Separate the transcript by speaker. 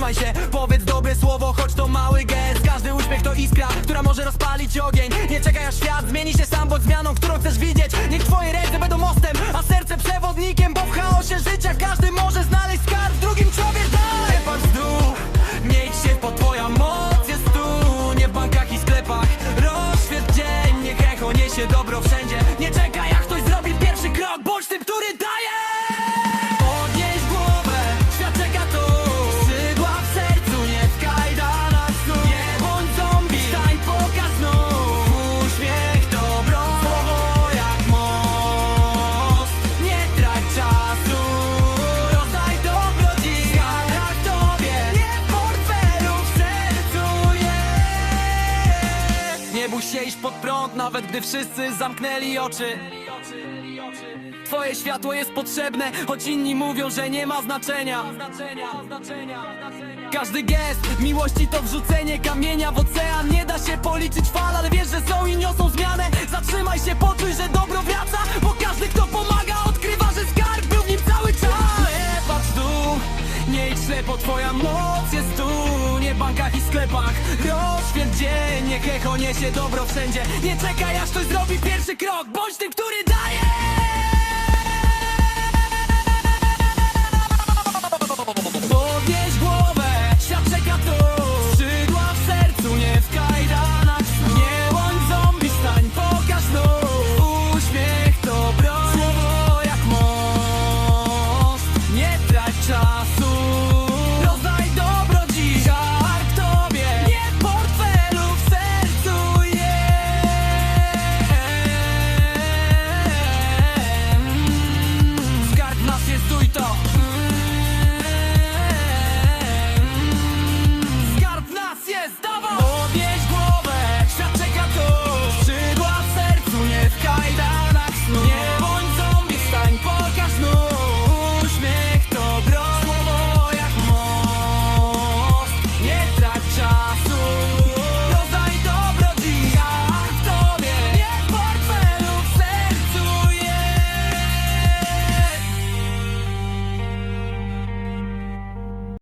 Speaker 1: zatrzymaj się Powiedz dobre słowo, choć to mały gest. Każdy uśmiech to iskra, która może rozpalić ogień. Nie czekaj aż świat zmieni się sam bądź zmianą, którą chcesz widzieć. Niech twoje ręce będą się iść pod prąd, nawet gdy wszyscy zamknęli oczy. Twoje światło jest potrzebne, choć inni mówią, że nie ma znaczenia. Każdy gest miłości to wrzucenie kamienia w ocean. Nie da się policzyć fal, ale wiesz, że są i niosą zmianę. Zatrzymaj się, poczuj, że dobro wraca Bo każdy, kto pomaga, odkrywa, że skarb był w nim cały czas. Nie patrz dół, nie idź ślepo, twoja moc jest tu Nie w bankach i sklepach, rozświet dzień Niech echo niesie dobro wszędzie. Nie czekaj, aż ktoś zrobi pierwszy krok. Bądź tym, który daje